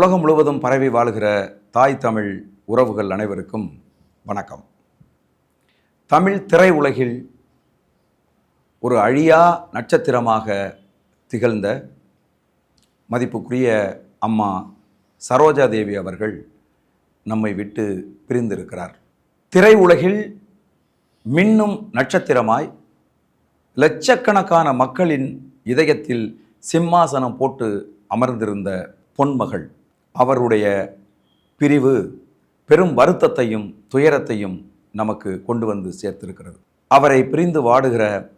உலகம் முழுவதும் பரவி வாழுகிற தாய் தமிழ் உறவுகள் அனைவருக்கும் வணக்கம். தமிழ் திரை உலகில் ஒரு அழியா நட்சத்திரமாக திகழ்ந்த மதிப்புக்குரிய அம்மா சரோஜா தேவி அவர்கள் நம்மை விட்டு பிரிந்திருக்கிறார். திரையுலகில் மின்னும் நட்சத்திரமாய் லட்சக்கணக்கான மக்களின் இதயத்தில் சிம்மாசனம் போட்டு அமர்ந்திருந்த பொன்மகள் அவருடைய பிரிவு பெரும் வருத்தத்தையும் துயரத்தையும் நமக்கு கொண்டு வந்து சேர்த்திருக்கிறது. அவரை பிரிந்து வாடுகிற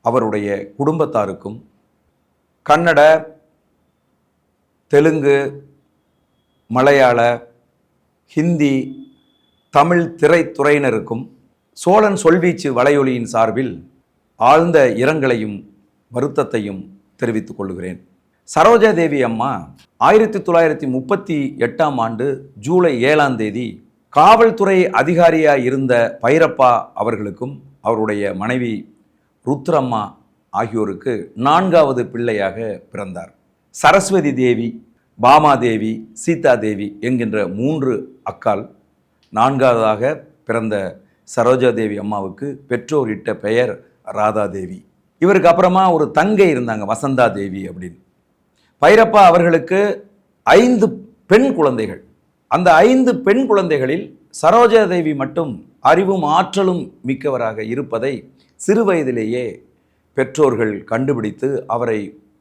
அவருடைய குடும்பத்தாருக்கும் கன்னட தெலுங்கு மலையாள ஹிந்தி தமிழ் திரைத்துறையினருக்கும் சோழன் சொல்வீச்சு வலையொலியின் சார்பில் ஆழ்ந்த இரங்கலையும் வருத்தத்தையும் தெரிவித்துக் கொள்கிறேன். சரோஜா தேவி அம்மா ஆயிரத்தி தொள்ளாயிரத்தி முப்பத்தி எட்டாம் ஆண்டு ஜூலை ஏழாம் தேதி காவல்துறை அதிகாரியாக இருந்த பைரப்பா அவர்களுக்கும் அவருடைய மனைவி ருத்ரம்மா ஆகியோருக்கு நான்காவது பிள்ளையாக பிறந்தார். சரஸ்வதி தேவி பாமாதேவி சீதாதேவி என்கின்ற மூன்று அக்கால் நான்காவதாக பிறந்த சரோஜாதேவி அம்மாவுக்கு பெற்றோர் இட்ட பெயர் ராதாதேவி. இவருக்கு அப்புறமா ஒரு தங்கை இருந்தாங்க வசந்தா தேவி அப்படின்னு. பைரப்பா அவர்களுக்கு ஐந்து பெண் குழந்தைகள். அந்த ஐந்து பெண் குழந்தைகளில் சரோஜா தேவி மட்டும் அறிவும் ஆற்றலும் மிக்கவராக இருப்பதை சிறு வயதிலேயே பெற்றோர்கள் கண்டுபிடித்து அவரை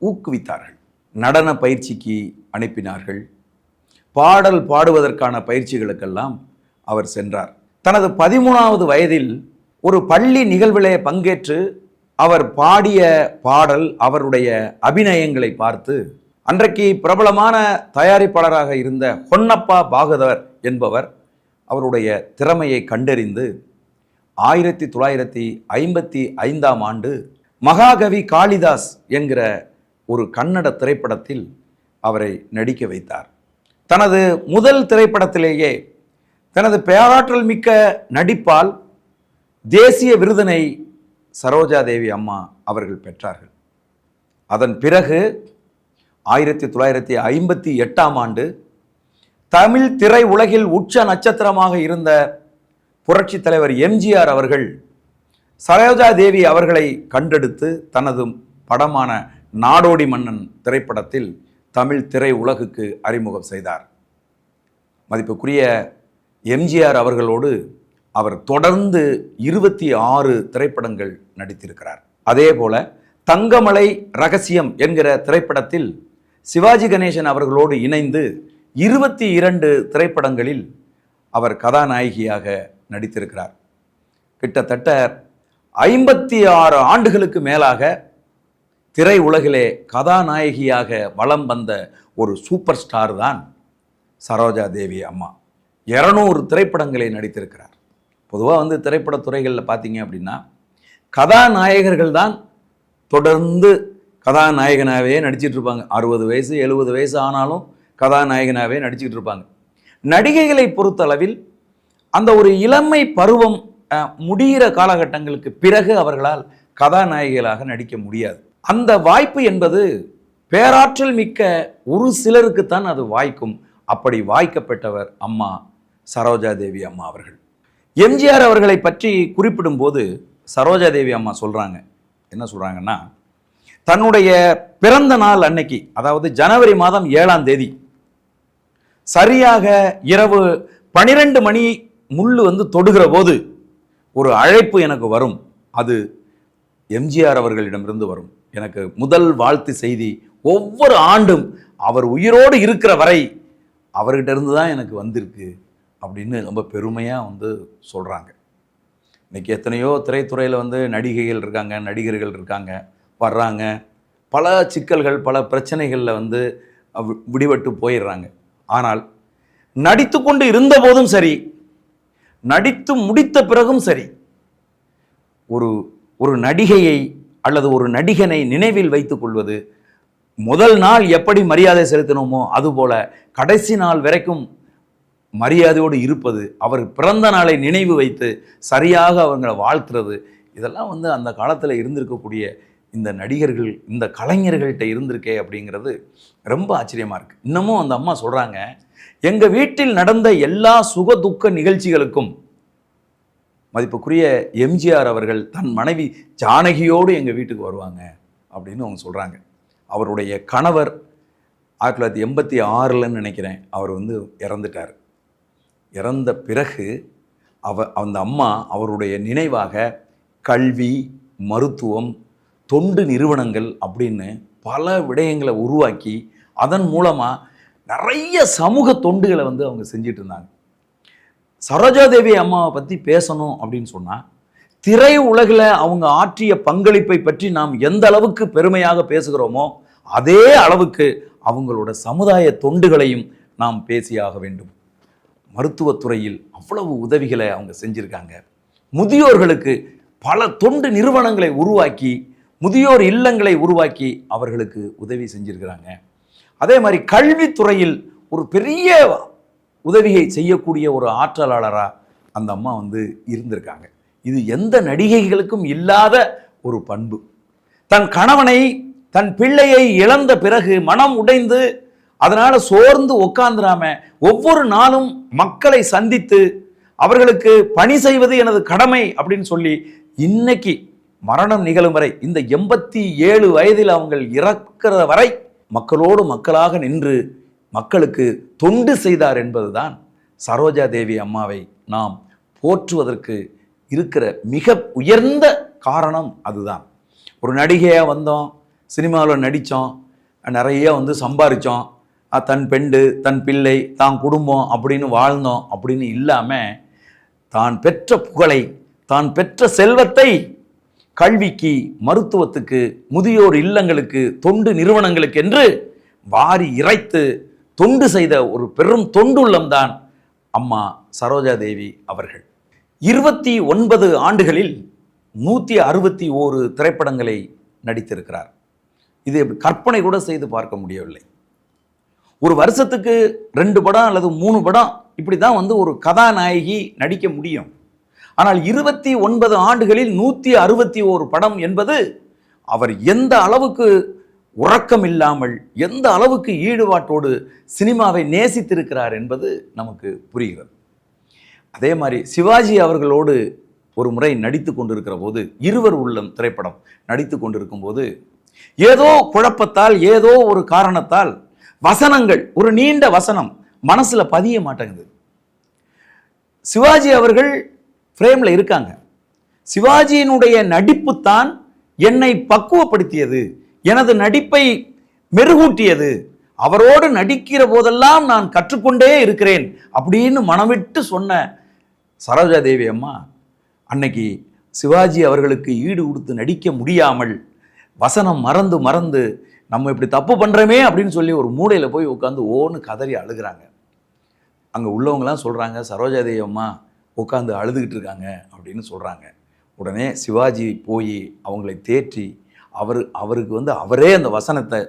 ஊக்குவித்தார்கள். நடன பயிற்சிக்கு அனுப்பினார்கள். பாடல் பாடுவதற்கான பயிற்சிகளுக்கெல்லாம் அவர் சென்றார். தனது பதிமூணாவது வயதில் ஒரு பள்ளி நிகழ்விலே பங்கேற்று அவர் பாடிய பாடல் அவருடைய அபிநயங்களை பார்த்து அன்றைக்கு பிரபலமான தயாரிப்பாளராக இருந்த ஹொன்னப்பா பாகதவர் என்பவர் அவருடைய திறமையை கண்டறிந்து ஆயிரத்தி தொள்ளாயிரத்தி ஐம்பத்தி ஐந்தாம் ஆண்டு மகாகவி காளிதாஸ் என்கிற ஒரு கன்னட திரைப்படத்தில் அவரை நடிக்க வைத்தார். தனது முதல் திரைப்படத்திலேயே தனது பேராற்றல் மிக்க நடிப்பால் தேசிய விருதினை சரோஜா தேவி அம்மா அவர்கள் பெற்றார்கள். அதன் பிறகு ஆயிரத்தி தொள்ளாயிரத்தி ஐம்பத்தி எட்டாம் ஆண்டு தமிழ் திரை உலகில் உச்ச நட்சத்திரமாக இருந்த புரட்சி தலைவர் எம்ஜிஆர் அவர்கள் சரோஜா தேவி அவர்களை கண்டெடுத்து தனது படமான நாடோடி மன்னன் திரைப்படத்தில் தமிழ் திரை உலகுக்கு அறிமுகம் செய்தார். மதிப்புக்குரிய எம்ஜிஆர் அவர்களோடு அவர் தொடர்ந்து இருபத்தி ஆறு திரைப்படங்கள் நடித்திருக்கிறார். அதே போல தங்கமலை ரகசியம் என்கிற திரைப்படத்தில் சிவாஜி கணேசன் அவர்களோடு இணைந்து இருபத்தி இரண்டு திரைப்படங்களில் அவர் கதாநாயகியாக நடித்திருக்கிறார். கிட்டத்தட்ட ஐம்பத்தி ஆறு ஆண்டுகளுக்கு மேலாக திரை உலகிலே கதாநாயகியாக வலம் வந்த ஒரு சூப்பர் ஸ்டார் தான் சரோஜா தேவி அம்மா. இரநூறு திரைப்படங்களை நடித்திருக்கிறார். பொதுவாக வந்து திரைப்பட துறைகளில் பார்த்தீங்க அப்படின்னா கதாநாயகர்கள் தான் தொடர்ந்து கதாநாயகனாகவே நடிச்சிட்டு இருப்பாங்க. அறுபது வயசு எழுபது வயசு ஆனாலும் கதாநாயகனாகவே நடிச்சிட்டு இருப்பாங்க. நடிகைகளை பொறுத்தளவில் அந்த ஒரு இளமை பருவம் முடிகிற காலகட்டங்களுக்கு பிறகு அவர்களால் கதாநாயகிகளாக நடிக்க முடியாது. அந்த வாய்ப்பு என்பது பேராற்றல் மிக்க ஒரு சிலருக்குத்தான் அது வாய்க்கும். அப்படி வாய்க்கப்பட்டவர் அம்மா சரோஜா தேவி அம்மா அவர்கள். எம்ஜிஆர் அவர்களை பற்றி குறிப்பிடும்போது சரோஜா தேவி அம்மா சொல்கிறாங்க என்ன சொல்கிறாங்கன்னா தன்னுடைய பிறந்த நாள் அன்னைக்கு அதாவது ஜனவரி மாதம் ஏழாம் தேதி சரியாக இரவு பனிரெண்டு மணி முள்ளு வந்து தொடுகிற போது ஒரு அழைப்பு எனக்கு வரும். அது எம்ஜிஆர் அவர்களிடமிருந்து வரும். எனக்கு முதல் வாழ்த்து செய்தி ஒவ்வொரு ஆண்டும் அவர் உயிரோடு இருக்கிற வரை அவர்கிட்ட இருந்து தான் எனக்கு வந்திருக்கு அப்படின்னு ரொம்ப பெருமையாக வந்து சொல்கிறாங்க இன்றைக்கி எத்தனையோ திரைத்துறையில் வந்து நடிகைகள் இருக்காங்க நடிகர்கள் இருக்காங்க. வர்றாங்க. பல சிக்கல்கள் பல பிரச்சனைகளில் வந்து விடுபட்டு போயிடுறாங்க. ஆனால் நடித்து கொண்டு இருந்தபோதும் சரி நடித்து முடித்த பிறகும் சரி ஒரு ஒரு நடிகையை அல்லது ஒரு நடிகனை நினைவில் வைத்துக் கொள்வது முதல் நாள் எப்படி மரியாதை செலுத்தினோமோ அதுபோல கடைசி நாள் வரைக்கும் மரியாதையோடு இருப்பது அவர் பிறந்த நாளை நினைவு வைத்து சரியாக அவங்களை வாழ்த்துறது இதெல்லாம் வந்து அந்த காலத்தில் இருந்திருக்கக்கூடிய இந்த நடிகர்கள் இந்த கலைஞர்கள்ட்ட இருந்திருக்கே அப்படிங்கிறது ரொம்ப ஆச்சரியமாக இருக்குது இன்னமும் அந்த அம்மா சொல்கிறாங்க எங்கள் வீட்டில் நடந்த எல்லா சுக துக்க நிகழ்ச்சிகளுக்கும் மதிப்புக்குரிய எம்ஜிஆர் அவர்கள் தன் மனைவி ஜானகியோடு எங்கள் வீட்டுக்கு வருவாங்க அப்படின்னு அவங்க சொல்கிறாங்க அவருடைய கணவர் ஆயிரத்தி தொள்ளாயிரத்தி எண்பத்தி ஆறில்னு நினைக்கிறேன் அவர் வந்து இறந்துட்டார். இறந்த பிறகு அவ அந்த அம்மா அவருடைய நினைவாக கல்வி மருத்துவம் தொண்டு நிறுவனங்கள் அப்படின்னு பல விடயங்களை உருவாக்கி அதன் மூலமாக நிறைய சமூக தொண்டுகளை வந்து அவங்க செஞ்சிட்டு இருந்தாங்க சரோஜாதேவி அம்மாவை பற்றி பேசணும் அப்படின்னு சொன்னால் திரை உலகில் அவங்க ஆற்றிய பங்களிப்பை பற்றி நாம் எந்த அளவுக்கு பெருமையாக பேசுகிறோமோ அதே அளவுக்கு அவங்களோட சமுதாய தொண்டுகளையும் நாம் பேசியாக வேண்டும். மருத்துவத்துறையில் அவ்வளவு உதவிகளை அவங்க செஞ்சுருக்காங்க. முதியோர்களுக்கு பல தொண்டு நிறுவனங்களை உருவாக்கி முதியோர் இல்லங்களை உருவாக்கி அவர்களுக்கு உதவி செஞ்சிருக்கிறாங்க. அதே மாதிரி கல்வித்துறையில் ஒரு பெரிய உதவியை செய்யக்கூடிய ஒரு ஆற்றலாளராக அந்த அம்மா வந்து இருந்திருக்காங்க. இது எந்த நடிகைகளுக்கும் இல்லாத ஒரு பண்பு. தன் கணவனை தன் பிள்ளையை இழந்த பிறகு மனம் உடைந்து அதனால் சோர்ந்து உட்காந்துராம ஒவ்வொரு நாளும் மக்களை சந்தித்து அவர்களுக்கு பணி செய்வது எனது கடமை அப்படின்னு சொல்லி இன்னைக்கு மரணம் நிகழும் வரை இந்த எண்பத்தி ஏழு வயதில் அவங்கள் இறக்கிற வரை மக்களோடு மக்களாக நின்று மக்களுக்கு தொண்டு செய்தார் என்பதுதான் சரோஜா தேவி அம்மாவை நாம் போற்றுவதற்கு இருக்கிற மிக உயர்ந்த காரணம் அதுதான். ஒரு நடிகையாக வந்தோம் சினிமாவில் நடித்தோம் நிறைய வந்து சம்பாரித்தோம். தன் பெண்டு தன் பிள்ளை தான் குடும்பம் அப்படின்னு வாழ்ந்தோம் அப்படின்னு இல்லாமல் தான் பெற்ற புகழை தான் பெற்ற செல்வத்தை கல்விக்கு மருத்துவத்துக்கு முதியோர் இல்லங்களுக்கு தொண்டு நிறுவனங்களுக்கு என்று வாரி இறைத்து தொண்டு செய்த ஒரு பெரும் தொண்டுள்ளம்தான் அம்மா சரோஜா தேவி அவர்கள். இருபத்தி ஒன்பது ஆண்டுகளில் நூற்றி அறுபத்தி ஓரு திரைப்படங்களை நடித்திருக்கிறார். இது கற்பனை கூட செய்து பார்க்க முடியவில்லை. ஒரு வருஷத்துக்கு ரெண்டு படம் அல்லது மூணு படம் இப்படி தான் வந்து ஒரு கதாநாயகி நடிக்க முடியும். ஆனால் இருபத்தி ஒன்பது ஆண்டுகளில் நூற்றி அறுபத்தி ஓரு படம் என்பது அவர் எந்த அளவுக்கு உறக்கம் இல்லாமல் எந்த அளவுக்கு ஈடுபாட்டோடு சினிமாவை நேசித்திருக்கிறார் என்பது நமக்கு புரிகிறது. அதே மாதிரி சிவாஜி அவர்களோடு ஒரு முறை நடித்து கொண்டிருக்கிற போது இருவர் உள்ளம் திரைப்படம் நடித்து கொண்டிருக்கும் போது ஏதோ குழப்பத்தால் ஏதோ ஒரு காரணத்தால் வசனங்கள் ஒரு நீண்ட வசனம் மனசில் பதிய மாட்டேங்குது. சிவாஜி அவர்கள் ஃப்ரேமில் இருக்காங்க. சிவாஜியினுடைய நடிப்பு தான் என்னை பக்குவப்படுத்தியது. எனது நடிப்பை மெருகூட்டியது. அவரோடு நடிக்கிற போதெல்லாம் நான் கற்றுக்கொண்டே இருக்கிறேன் அப்படின்னு மனவிட்டு சொன்ன சரோஜா தேவி அம்மா அன்னைக்கு சிவாஜி அவர்களுக்கு ஈடு கொடுத்து நடிக்க முடியாமல் வசனம் மறந்து மறந்து நம்ம இப்படி தப்பு பண்ணுறோமே அப்படின்னு சொல்லி ஒரு மூடையில் போய் உட்காந்து ஓன்னு கதறி அழுகிறாங்க. அங்கே உள்ளவங்களாம் சொல்கிறாங்க சரோஜா தேவி அம்மா உட்காந்து அழுதுகிட்டு இருக்காங்க அப்படின்னு சொல்கிறாங்க உடனே சிவாஜி போய் அவங்களை தேற்றி அவர் அவருக்கு வந்து அவரே அந்த வசனத்தை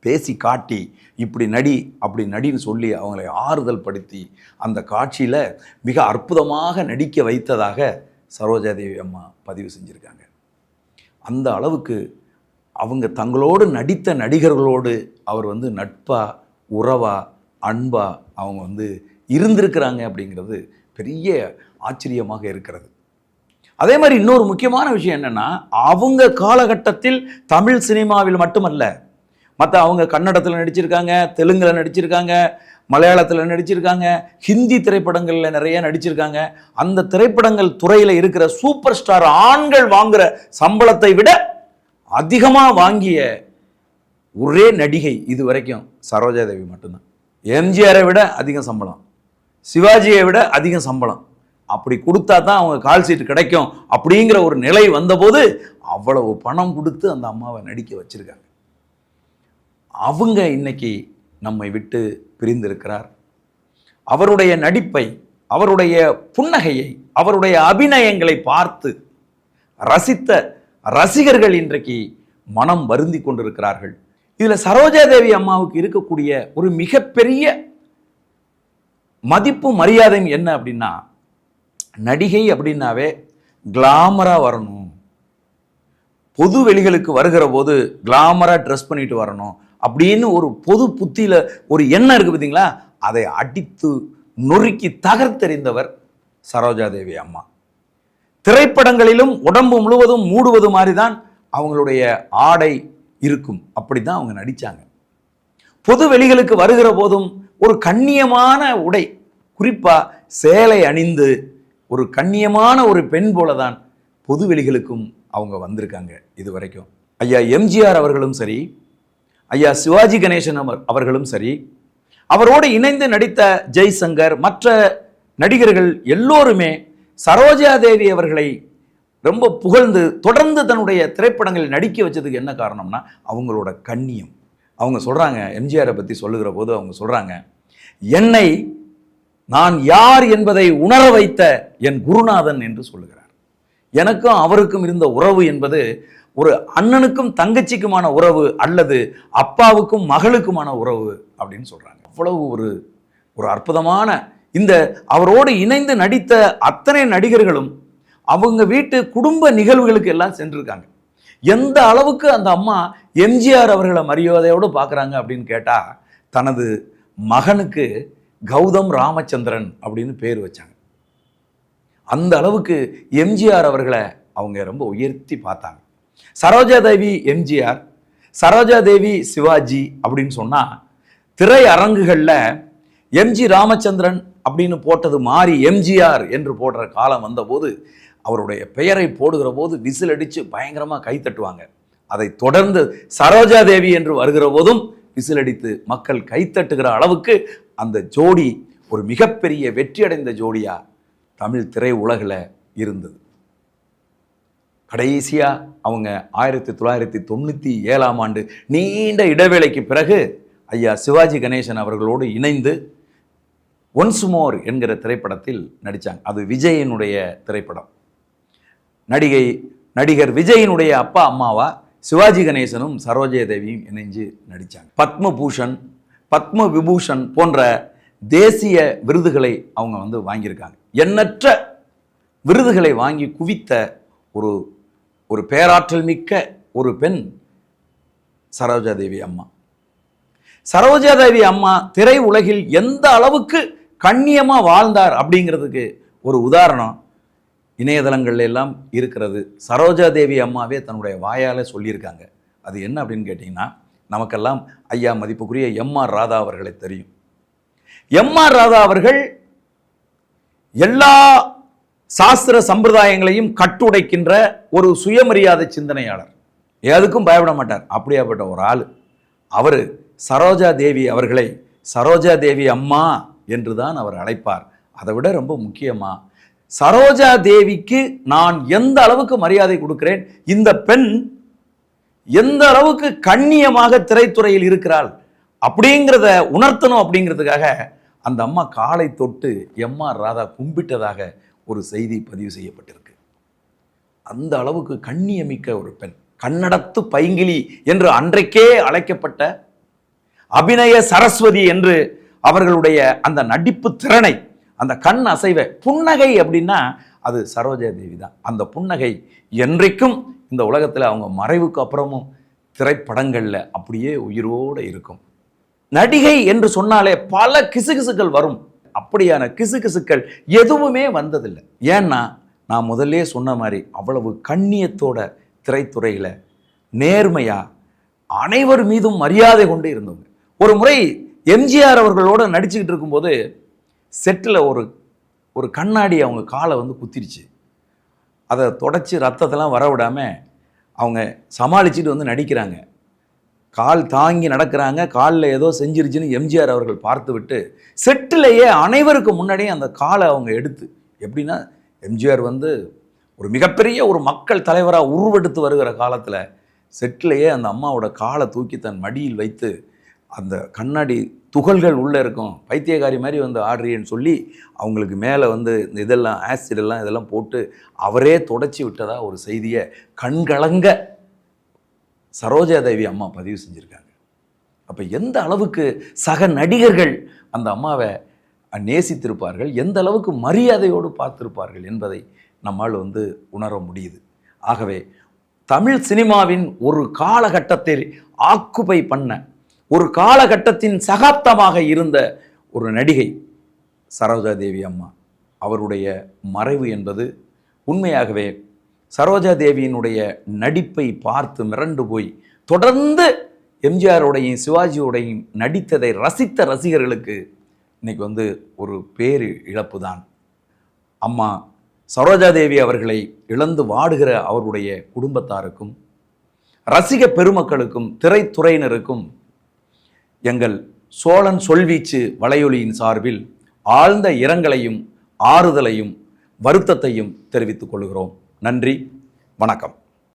பேசி காட்டி இப்படி நடி அப்படி நடின்னு சொல்லி அவங்களை ஆறுதல் படுத்தி அந்த காட்சியில் மிக அற்புதமாக நடிக்க வைத்ததாக சரோஜாதேவி அம்மா பதிவு செஞ்சுருக்காங்க. அந்த அளவுக்கு அவங்க தங்களோடு நடித்த நடிகர்களோடு அவர் வந்து நட்பா உறவா அன்பா அவங்க வந்து இருந்திருக்கிறாங்க அப்படிங்கிறது பெரிய ஆச்சரியமாக இருக்கிறது. அதே மாதிரி இன்னொரு முக்கியமான விஷயம் என்னன்னா அவங்க காலகட்டத்தில் தமிழ் சினிமாவில் மட்டுமல்ல மற்ற அவங்க கன்னடத்தில் நடிச்சிருக்காங்க தெலுங்கில் நடிச்சிருக்காங்க மலையாளத்தில் நடிச்சிருக்காங்க ஹிந்தி திரைப்படங்களில் நிறைய நடிச்சிருக்காங்க. அந்த திரைப்படங்கள் துறையில் இருக்கிற சூப்பர் ஸ்டார் ஆண்கள் வாங்குகிற சம்பளத்தை விட அதிகமாக வாங்கிய ஒரே நடிகை இது வரைக்கும் சரோஜாதேவி மட்டும்தான். எம்ஜிஆரை விட அதிக சம்பளம். சிவாஜியை விட அதிகம் சம்பளம். அப்படி கொடுத்தா தான் அவங்க கால் சீட்டு கிடைக்கும் அப்படிங்கிற ஒரு நிலை வந்தபோது அவ்வளவு பணம் கொடுத்து அந்த அம்மாவை நடிக்க வச்சிருக்காங்க. அவங்க இன்னைக்கு நம்மை விட்டு பிரிந்திருக்கிறார். அவருடைய நடிப்பை அவருடைய புன்னகையை அவருடைய அபிநயங்களை பார்த்து ரசித்த ரசிகர்கள் இன்றைக்கு மனம் வருந்தி கொண்டிருக்கிறார்கள். இதில் சரோஜாதேவி அம்மாவுக்கு இருக்கக்கூடிய ஒரு மிகப்பெரிய மதிப்பும் மரியாதையும் என்ன அப்படின்னா நடிகை அப்படின்னாவே கிளாமராக வரணும். பொது வெளிகளுக்கு வருகிற போது கிளாமராக ட்ரெஸ் பண்ணிட்டு வரணும் அப்படின்னு ஒரு பொது புத்தியில் ஒரு எண்ணம் இருக்குது பார்த்தீங்களா? அதை அடித்து நொறுக்கி தகர்த்தெறிந்தவர் சரோஜா தேவி அம்மா. திரைப்படங்களிலும் உடம்பு முழுவதும் மூடுவது மாதிரி தான் அவங்களுடைய ஆடை இருக்கும். அப்படி தான் அவங்க நடித்தாங்க பொது வெளிகளுக்கு வருகிற போதும் ஒரு கண்ணியமான உடை குறிப்பாக சேலை அணிந்து ஒரு கண்ணியமான ஒரு பெண் போல தான் பொது வெளிகளுக்கும் அவங்க வந்திருக்காங்க இது வரைக்கும் ஐயா எம்ஜிஆர் அவர்களும் சரி ஐயா சிவாஜி கணேசன் அவர் அவர்களும் சரி அவரோடு இணைந்து நடித்த ஜெய்சங்கர் மற்ற நடிகர்கள் எல்லோருமே சரோஜா தேவி அவர்களை ரொம்ப புகழ்ந்து தொடர்ந்து தன்னுடைய திரைப்படங்களில் நடிக்க வச்சதுக்கு என்ன காரணம்னா அவங்களோட கண்ணியம். அவங்க சொல்கிறாங்க எம்ஜிஆரை பற்றி சொல்லுகிற போது அவங்க சொல்கிறாங்க என்னை நான் யார் என்பதை உணர வைத்த என் குருநாதன் என்று சொல்லுகிறார். எனக்கும் அவருக்கும் இருந்த உறவு என்பது ஒரு அண்ணனுக்கும் தங்கச்சிக்குமான உறவு அல்லது அப்பாவுக்கும் மகளுக்குமான உறவு அப்படின்னு சொல்கிறாங்க அவ்வளவு ஒரு ஒரு அற்புதமான இந்த அவரோடு இணைந்து நடித்த அத்தனை நடிகர்களும் அவங்க வீட்டு குடும்ப நிகழ்வுகளுக்கு எல்லாம் சென்றிருக்காங்க. எந்த அளவுக்கு அந்த அம்மா எம்ஜிஆர் அவர்களை மரியாதையோடு பார்க்குறாங்க அப்படின்னு கேட்டால் தனது மகனுக்கு கௌதம் ராமச்சந்திரன் அப்படின்னு பேர் வச்சாங்க. அந்த அளவுக்கு எம்ஜிஆர் அவர்களை அவங்க ரொம்ப உயர்த்தி பார்த்தாங்க. சரோஜா தேவி எம்ஜிஆர் சரோஜா தேவி சிவாஜி அப்படின்னு சொன்னால் திரையரங்குகளில் எம்ஜி ராமச்சந்திரன் அப்படின்னு போட்டது மாறி எம்ஜிஆர் என்று போடுற காலம் வந்தபோது அவருடைய பெயரை போடுகிற போது விசில் அடித்து பயங்கரமாக கை தட்டுவாங்க. அதை தொடர்ந்து சரோஜா தேவி என்று வருகிற போதும் விசிலடித்து மக்கள் கைத்தட்டுகிற அளவுக்கு அந்த ஜோடி ஒரு மிகப்பெரிய வெற்றியடைந்த ஜோடியாக தமிழ் திரை உலகில் இருந்தது. கடைசியாக அவங்க ஆயிரத்தி தொள்ளாயிரத்தி தொண்ணூற்றி ஏழாம் ஆண்டு நீண்ட இடைவேளைக்கு பிறகு ஐயா சிவாஜி கணேசன் அவர்களோடு இணைந்து ஒன்ஸ் மோர் என்கிற திரைப்படத்தில் நடித்தாங்க அது விஜயனுடைய திரைப்படம். நடிகை நடிகர் விஜயினுடைய அப்பா அம்மாவா? சிவாஜி கணேசனும் சரோஜா தேவியும் இணைஞ்சு நடித்தாங்க பத்மபூஷன் பத்ம விபூஷன் போன்ற தேசிய விருதுகளை அவங்க வந்து வாங்கியிருக்காங்க. எண்ணற்ற விருதுகளை வாங்கி குவித்த ஒரு ஒரு பேராற்றல் மிக்க ஒரு பெண் சரோஜா தேவி அம்மா. சரோஜா தேவி அம்மா திரை உலகில் எந்த அளவுக்கு கண்ணியமாக வாழ்ந்தார் அப்படிங்கிறதுக்கு ஒரு உதாரணம் இணையதளங்கள்ல எல்லாம் இருக்கிறது. சரோஜா தேவி அம்மாவே தன்னுடைய வாயால் சொல்லியிருக்காங்க. அது என்ன அப்படின்னு கேட்டிங்கன்னா நமக்கெல்லாம் ஐயா மதிப்புக்குரிய எம் ஆர் ராதா அவர்களை தெரியும். எம் ஆர் ராதா அவர்கள் எல்லா சாஸ்திர சம்பிரதாயங்களையும் கட்டுடைக்கின்ற ஒரு சுயமரியாதை சிந்தனையாளர். எதுக்கும் பயப்பட மாட்டார். அப்படியாப்பட்ட ஒரு ஆள். அவர் சரோஜா தேவி அவர்களை சரோஜா தேவி அம்மா என்று தான் அவர் அழைப்பார். அதை விட ரொம்ப முக்கியமா சரோஜா தேவிக்கு நான் எந்த அளவுக்கு மரியாதை கொடுக்கிறேன்? இந்த பெண் எந்த அளவுக்கு கண்ணியமாக திரைத்துறையில் இருக்கிறாள்? அப்படிங்கிறத உணர்த்தணும் அப்படிங்கிறதுக்காக அந்த அம்மா காலை தொட்டு எம் ஆர் ராதா கும்பிட்டதாக ஒரு செய்தி பதிவு செய்யப்பட்டிருக்கு. அந்த அளவுக்கு கண்ணியமிக்க ஒரு பெண் கன்னடத்து பைங்கிலி என்று அன்றைக்கே அழைக்கப்பட்ட அபிநய சரஸ்வதி என்று அவர்களுடைய அந்த நடிப்பு திறனை அந்த கண் அசைவை புன்னகை அப்படின்னா அது சரோஜா தேவி தான். அந்த புன்னகை என்றைக்கும் இந்த உலகத்தில் அவங்க மறைவுக்கு அப்புறமும் திரைப்படங்களில் அப்படியே உயிரோடு இருக்கும். நடிகை என்று சொன்னாலே பல கிசுகிசுக்கள் வரும். அப்படியான கிசுகிசுக்கள் எதுவுமே வந்ததில்லை. ஏன்னா நான் முதல்லே சொன்ன மாதிரி அவ்வளவு கண்ணியத்தோட திரைத்துறையில் நேர்மையாக அனைவர் மீதும் மரியாதை கொண்டு இருந்தவங்க. ஒரு முறை எம்ஜிஆர் அவர்களோட நடிச்சுக்கிட்டு இருக்கும்போது செட்டில் ஒரு ஒரு கண்ணாடி அவங்க காலை வந்து குத்திருச்சு. அதை தொடச்சி ரத்தத்தெல்லாம் வர விடாமல் அவங்க சமாளிச்சுட்டு வந்து நடிக்கிறாங்க. கால் தாங்கி நடக்கிறாங்க. காலில் ஏதோ செஞ்சிருச்சுன்னு எம்ஜிஆர் அவர்கள் பார்த்து விட்டு செட்டிலேயே அனைவருக்கு முன்னாடியே அந்த காலை அவங்க எடுத்து. எப்படின்னா எம்ஜிஆர் வந்து ஒரு மிகப்பெரிய ஒரு மக்கள் தலைவராக உருவெடுத்து வருகிற காலத்தில் செட்டிலேயே அந்த அம்மாவோட காலை தூக்கி தன் மடியில் வைத்து அந்த கண்ணாடி துகள்கள் உள்ளே இருக்கும். பைத்தியக்காரி மாதிரி வந்து ஆடுறியன்னு சொல்லி அவங்களுக்கு மேலே வந்து இந்த இதெல்லாம் ஆசிட் எல்லாம் இதெல்லாம் போட்டு அவரே தொடச்சி விட்டதா ஒரு செய்தியை கண்கலங்க சரோஜா தேவி அம்மா பதிவு செஞ்சுருக்காங்க. அப்போ எந்த அளவுக்கு சக நடிகர்கள் அந்த அம்மாவை நேசித்திருப்பார்கள் எந்த அளவுக்கு மரியாதையோடு பார்த்திருப்பார்கள் என்பதை நம்மால் வந்து உணர முடியுது. ஆகவே தமிழ் சினிமாவின் ஒரு காலகட்டத்தில் ஆக்குபை பண்ண ஒரு காலகட்டத்தின் சகாப்தமாக இருந்த ஒரு நடிகை சரோஜா தேவி அம்மா. அவருடைய மறைவு என்பது உண்மையாகவே சரோஜா தேவியினுடைய நடிப்பை பார்த்து மிரண்டு போய் தொடர்ந்து எம்ஜிஆரோடையும் சிவாஜியோடையும் நடித்ததை ரசித்த ரசிகர்களுக்கு இன்னைக்கு வந்து ஒரு பேரு இழப்பு தான் அம்மா சரோஜாதேவி அவர்களை இழந்து வாடுகிற அவருடைய குடும்பத்தாருக்கும் ரசிக பெருமக்களுக்கும் திரைத்துறையினருக்கும் எங்கள் சோழன் சொல்வீச்சு வலையொலியின் சார்பில் ஆழ்ந்த இரங்கலையும் ஆறுதலையும் வருத்தத்தையும் தெரிவித்துக் கொள்கிறோம். நன்றி வணக்கம்.